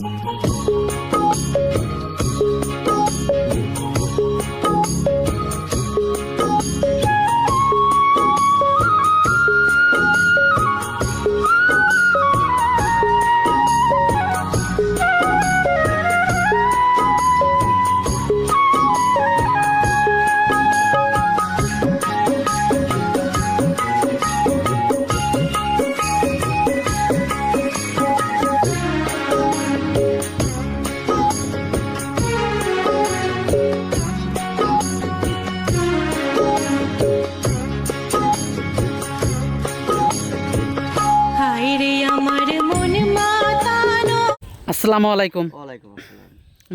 হায় আসসালামু আলাইকুম। ওয়ালাইকুম আসসালাম।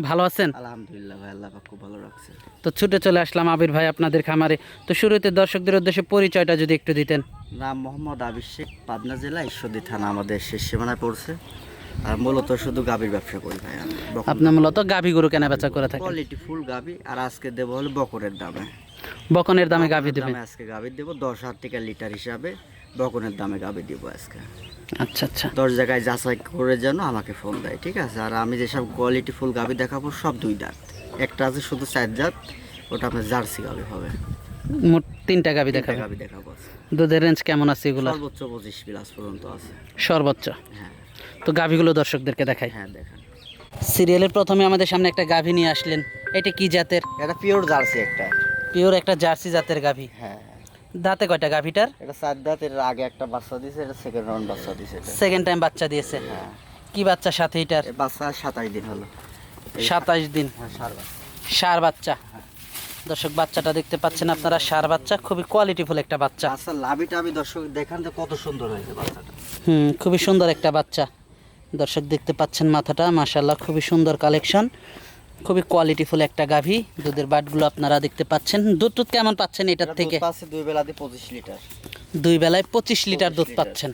ভালো আছেন? আলহামদুলিল্লাহ ভাই আল্লাহ খুব ভালো রাখছে। তো ছুটে চলে আসলাম আবির ভাই আপনাদের খামারে। তো শুরুতে দর্শকদের উদ্দেশ্যে পরিচয়টা যদি একটু দিতেন। নাম মোহাম্মদ আবির শেখ পাবনা জেলা ঈশ্বরদী থানা আমাদের শেষ সীমানায় পড়ছে। আর মূলত শুধু গাভীর ব্যবসা করি ভাই আমি আপনি মূলত গাভী গরু কেনা বেচা করে থাকেন। কোয়ালিটি ফুল গাভী আর আজকে দেবো হলো বকরের দামে। বকনের দামে গাভী দেবেন। আজকে গাভী দেবো দশ হাজার টাকা লিটার হিসাবে। বকনের দামে গাভী দিব আজকে। আচ্ছা আচ্ছা। দশ জায়গায় যাচাই করে যেন আমাকে ফোন দেয় ঠিক আছে? আর আমি যেসব কোয়ালিটি ফুল গাভী দেখাবো সব দুই দাঁত। একটা আছে শুধু চার জাত ওটা আপনার জার্সি গাভী হবে। মোট তিনটা তিনটা দেখাবেন গাভী দেখাবো দুধের রেঞ্জ কেমন আছে এগুলো সর্বোচ্চ পঁচিশ বিলাস পর্যন্ত আছে। সর্বোচ্চ? হ্যাঁ। তো গাভীগুলো দর্শকদেরকে দেখাই। হ্যাঁ দেখেন। সিরিয়ালের প্রথমে আমাদের সামনে একটা গাভী নিয়ে আসলেন। এটা কি জাতের? এটা পিওর জার্সি একটা। পিওর একটা জার্সি জাতের গাভী। হ্যাঁ। দাঁতে কয়টা গাভীটার? এটা চার দাঁত এর আগে একটা বাচ্চা দিয়েছে এটা সেকেন্ড রাউন্ড বাচ্চা দিয়েছে এটা। সেকেন্ড টাইম বাচ্চা দিয়েছে? হ্যাঁ। কি বাচ্চা সাথে এটার? বাচ্চা সাতাশ দিন হলো। সাতাশ দিন। হ্যাঁ সার বাচ্চা। দর্শক বাচ্চাটা দেখতে পাচ্ছেন আপনারা সার বাচ্চা খুবই কোয়ালিটিফুল একটা বাচ্চা। বাচ্চা লাভি টাবি দর্শক দেখান যে কত সুন্দর হয়েছে বাচ্চাটা। হুম খুবই সুন্দর একটা বাচ্চা। দর্শক দেখতে পাচ্ছেন মাথাটা মাশাল্লাহ খুবই সুন্দর কালেকশন খুবই কোয়ালিটিফুল একটা গাভী। দুধের বাটগুলো আপনারা দেখতে পাচ্ছেন। দুধ টুধ কেমন পাচ্ছেন এটার থেকে? দুই বেলা পঁচিশ লিটার। দুই বেলায় পঁচিশ লিটার দুধ পাচ্ছেন।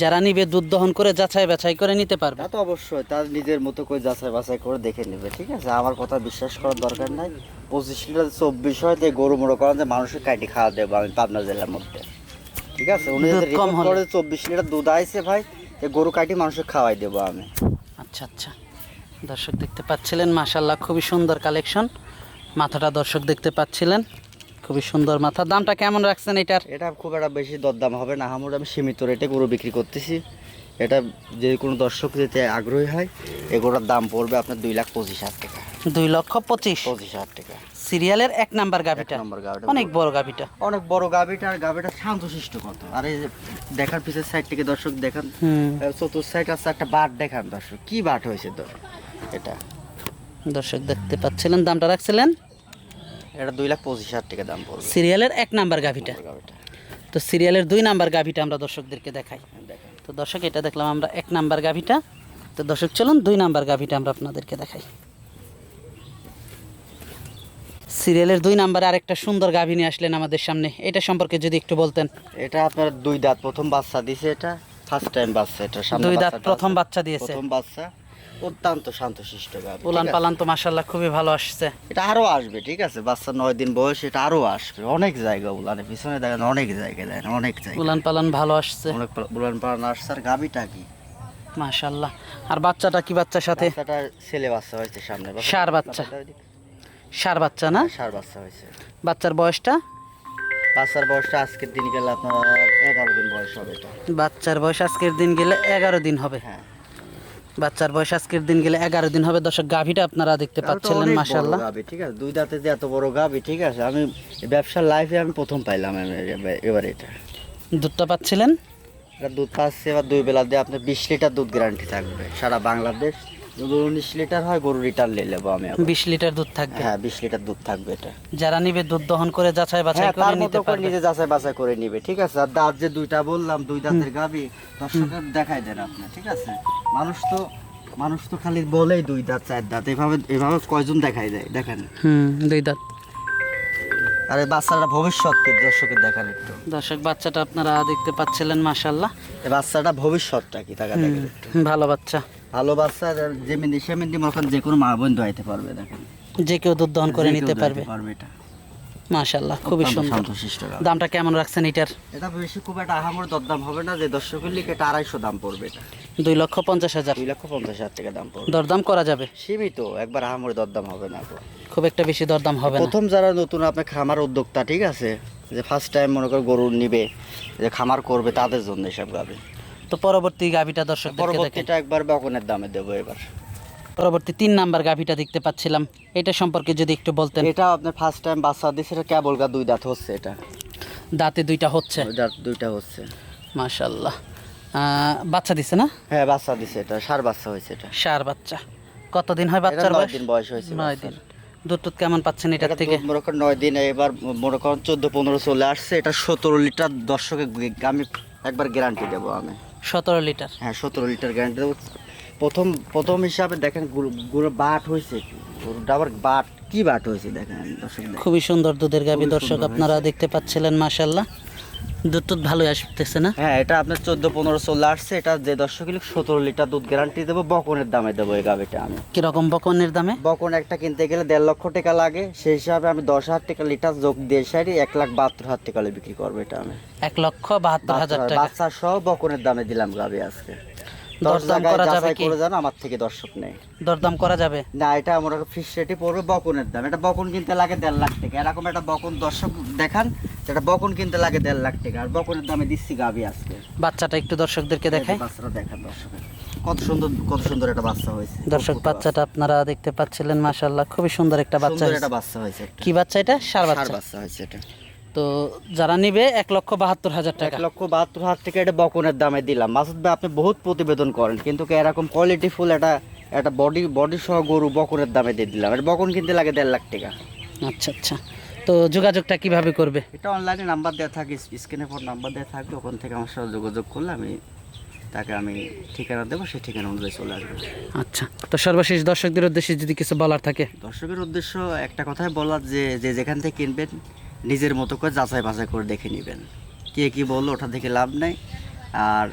যারা নিবে দুধ দহন করে যাচাই বাছাই করে নিতে পারবে। তা তো অবশ্যই তার নিজের মতো করে যাচাই বাছাই করে দেখে নেবে ঠিক আছে? আমার কথা বিশ্বাস করার দরকার নাই। পঁচিশ লিটার চব্বিশ হয় গরু মোড়ো করেন যে মানুষের কাটি খাওয়া দেবো আমি পাবনা জেলার মধ্যে। ঠিক আছে? উনি কম হলে? করে চব্বিশ লিটার দুধ আইছে ভাই গরু কাটি মানুষের খাওয়াই দেবো আমি। আচ্ছা আচ্ছা। দর্শক দেখতে পাচ্ছিলেন মাশাল্লাহ খুবই সুন্দর কালেকশন। মাথাটা দর্শক দেখতে পাচ্ছিলেন খুবই সুন্দর মাথা। দামটা কেমন রাখছেন এটার? এটা খুব একটা বেশি দরদাম হবে না আমার আমি সীমিত রেটে গরু বিক্রি করতেছি। এটা যে কোনো দর্শক যেতে আগ্রহী হয় এগুলোর দাম পড়বে আপনার দুই লাখ পঁচিশ হাজার টাকা। দুই লক্ষ পঁচিশ? পঁচিশ হাজার টাকা। সিরিয়ালের এক নাম্বার গাভিটা। নম্বর গাভিটা। অনেক বড় গাভিটা। অনেক বড় গাভিটা আর গাভিটা শান্তশিষ্ট কত। আর এই দেখার পিছের সাইড থেকে দর্শক দেখান চতুর্থ সাইড আছে একটা বাট দেখান দর্শক কি বাট হয়েছে তো এটা। দর্শক দেখতে পাচ্ছিলেন দামটা রাখছিলেন? এটা দুই লাখ পঁচিশ হাজার টাকা দাম পড়বে। সিরিয়ালের এক নাম্বার গাভিটা। তো সিরিয়ালের দুই নাম্বার গাভিটা আমরা দর্শকদেরকে দেখাই। তো দর্শক এটা দেখলাম আমরা এক নাম্বার গাভিটা। তো দর্শক চলুন দুই নাম্বার গাভিটা আমরা আপনাদেরকে দেখাই। সিরিয়ালের দুই নাম্বারে আরেকটা সুন্দর গাভী নিয়ে আসলেন আমাদের সামনে। এটা সম্পর্কে যদি একটু বলতেন। এটা আপনার দুই দাঁত প্রথম বাচ্চা দিছে এটা ফার্স্ট টাইম বাচ্চা এটা দুই দাঁত প্রথম বাচ্চা দিয়েছে। প্রথম বাচ্চা। অত্যন্ত শান্তশিষ্ট গাভী আছে? পালান তো মাসাল্লাহ খুবই ভালো আসছে। এটা আরও আসবে ঠিক আছে? বাচ্চা নয় দিন বয়স এটা আরও আসবে। অনেক জায়গা উলানে পিছনে দেখেন অনেক জায়গা দেখেন অনেক জায়গা। উলান পালান ভালো আসছে। অনেক উলান পালান আসছে আর গাভিটা কি? মাশাল্লাহ আর বাচ্চাটা কি বাচ্চার সাথে? বাচ্চাটা ছেলে বাচ্চা হয়েছে সামনে। ষাঁড় বাচ্চা। সার বাচ্চা না? ষাঁড় বাচ্চা হয়েছে। বাচ্চার বয়সটা? বাচ্চার বয়সটা আজকের দিন গেলে আপনার এগারো দিন বয়স হবে এটা। বাচ্চার বয়স আজকের দিন গেলে এগারো দিন হবে। হ্যাঁ। বাচ্চার বয়স আজকের দিন গেলে এগারো দিন হবে। দর্শক গাভীটা আপনারা দেখতে পাচ্ছিলেন মাসাল্লাহ গাভী, ঠিক আছে? দুই দাঁতে যে এত বড় গাভী ঠিক আছে? আমি ব্যবসার লাইফে আমি প্রথম পাইলাম আমি এবার- এবার এটা। দুধটা পাচ্ছিলেন? দুধ পাচ্ছে এবার দুই বেলা দিয়ে আপনার বিশ লিটার দুধ গ্যারান্টি থাকবে। সারা বাংলাদেশ যদি উনিশ লিটার হয় গরু লিটার নিয়ে নেব আমি। বিশ লিটার দুধ থাকবে? হ্যাঁ বিশ লিটার দুধ থাকবে এটা। যারা নিবে দুধ দহন করে যাচাই বাছাই হ্যাঁ করে তার নিতে মতো করে পারবে। নিজে যাচাই বাছাই করে নিবে ঠিক আছে? আর দাঁত যে দুইটা বললাম দুই দাঁতের গাবি দর্শকের দেখাই দেন আপনি ঠিক আছে? মানুষ তো মানুষ তো খালি বলেই দুই দাঁত চার দাঁত এভাবে এভাবে কয়জন দেখাই দেয় দেখেন। হুম দুই দাঁত। আরে বাচ্চাটা ভবিষ্যৎকে দর্শকের দেখান একটু। দর্শক বাচ্চাটা আপনারা দেখতে পাচ্ছিলেন মাশাল্লাহ এই বাচ্চাটা ভবিষ্যৎটা কি দেখেন একটু। ভালো বাচ্চা। ভালো বাচ্চা যেমনি সেমনি করেন যে কোনো মা বোন দোয়াইতে পারবে দেখেন। যে কেউ দুধ দহন করে নিতে পারবে। পারবে এটা। মাশাল্লাহ খুবই সুন্দর। দামটা কেমন রাখছেন এটার? এটা বেশি খুব একটা আহামর দরদাম হবে না যে লিখে এটা আড়াইশো দাম পড়বে এটা। দুই লক্ষ পঞ্চাশ হাজার। দুই লক্ষ পঞ্চাশ হাজার টাকা দাম পড়বে। দরদাম করা যাবে? সীমিত একবার আহামরি দরদাম হবে না খুব একটা বেশি দরদাম হবে না। প্রথম যারা নতুন আপনি খামার উদ্যোক্তা ঠিক আছে? যে ফার্স্ট টাইম মনে করে গরু নিবে যে খামার করবে তাদের জন্য এসব গাবে তো পরবর্তী গাভিটা দেখেন। পরবর্তীটা একবার বকনের দামে দেবো এবার। পরবর্তী তিন নাম্বার গাভিটা দেখতে পাচ্ছিলাম। এটা সম্পর্কে যদি একটু বলতেন। এটা আপনার ফার্স্ট টাইম বাচ্চা দিচ্ছে এটা কেবল গা দুই দাঁত হচ্ছে এটা। দাঁতে দুইটা হচ্ছে? দাঁত দুইটা হচ্ছে। মাশাল্লাহ বাচ্চা দিছে না? হ্যাঁ বাচ্চা দিছে এটা সার বাচ্চা হয়েছে এটা। সার বাচ্চা। কতদিন হয় বাচ্চার বয়স? দিন বয়স হয়েছে নয় দিন। দুধ টুধ কেমন পাচ্ছেন এটা থেকে? মনে করেন নয় দিন এবার মনে করেন চোদ্দ পনেরো চলে আসছে এটা সতেরো লিটার দর্শকে আমি একবার গ্যারান্টি দেবো আমি। সতেরো লিটার। হ্যাঁ সতেরো লিটার গ্যারান্টি দেবো। প্রথম প্রথম হিসাবে দেখেন গরু- বাট হয়েছে। গরুটা আবার বাট কি বাট হয়েছে দেখেন খুবই সুন্দর দুধের গাবি। দর্শক আপনারা দেখতে পাচ্ছিলেন মাশাল্লাহ দুধ টুধ ভালোই আসতেছে না? হ্যাঁ এটা আপনার চোদ্দ পনেরো চলে আসছে এটা যে দর্শক কিলো সতেরো লিটার দুধ গ্যারান্টি দেবো বকনের দামে দেবো এই গাভিটা আমি। কীরকম বকনের দামে? বকন একটা কিনতে গেলে দেড় লক্ষ টাকা লাগে সেই হিসাবে আমি দশ হাজার টাকা লিটার যোগ দিয়ে সারি এক লাখ বাহাত্তর হাজার টাকা বিক্রি করব এটা আমি। এক লক্ষ বাহাত্তর হাজার টাকা। বাচ্চা সহ বকনের দামে দিলাম গাভি আজকে। দরদাম করা যাবে কি? করে জানো আমার থেকে দর্শক নেই। দরদাম করা যাবে? না এটা আমার ফিস রেটে পড়বে বকনের দাম। এটা বকন কিনতে লাগে দেড় লাখ টাকা। এরকম একটা বকন দর্শক দেখান এটা বকন কিনতে লাগে দেড় লাখ টাকা। আর বকনের দামে দিচ্ছি গাভি আজকে। বাচ্চাটা একটু দর্শকদেরকে দেখাই। বাচ্চাটা দেখান দর্শকের। কত সুন্দর কত সুন্দর একটা বাচ্চা হয়েছে। দর্শক বাচ্চাটা আপনারা দেখতে পাচ্ছিলেন মাশাল্লাহ খুবই সুন্দর একটা বাচ্চা সুন্দর। একটা বাচ্চা হয়েছে কি বাচ্চা এটা? সার বাচ্চা। বাচ্চা হয়েছে এটা। তো যারা নিবে এক লক্ষ বাহাত্তর হাজার টাকা। এক লক্ষ বাহাত্তর হাজার টাকা এটা বকনের দামে দিলাম। মাসুদ ভাই আপনি বহুত প্রতিবেদন করেন কিন্তু এরকম কোয়ালিটি ফুল একটা একটা বডি বডি সহ গরু বকনের দামে দিয়ে দিলাম। এটা বকন কিনতে লাগে দেড় লাখ টাকা। আচ্ছা আচ্ছা। তো যোগাযোগটা কীভাবে করবে? এটা অনলাইনে নাম্বার দেওয়া থাকে স্ক্রিনে পর নাম্বার দেওয়া থাকবে ওখান থেকে আমার সাথে যোগাযোগ করলে আমি তাকে আমি ঠিকানা দেবো সেই ঠিকানা অনুযায়ী চলে আসবে। আচ্ছা। তো সর্বশেষ দর্শকদের উদ্দেশ্যে যদি কিছু বলার থাকে। দর্শকের উদ্দেশ্য একটা কথাই বলার যে যে যেখান থেকে কিনবেন নিজের মতো করে যাচাই বাছাই করে দেখে নেবেন। কে কি বলল ওটা দেখে লাভ নেই। আর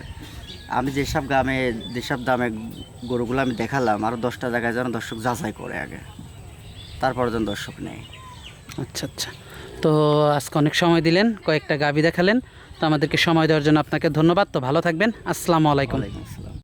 আমি যেসব গ্রামে যেসব দামে গরুগুলো আমি দেখালাম আরও দশটা জায়গায় যেন দর্শক যাচাই করে আগে। তারপর যেন দর্শক নেই আচ্ছা আচ্ছা। তো আজকে অনেক সময় দিলেন কয়েকটা গাবি দেখালেন। তো আমাদেরকে সময় দেওয়ার জন্য আপনাকে ধন্যবাদ। তো ভালো থাকবেন। আসসালামু আলাইকুম।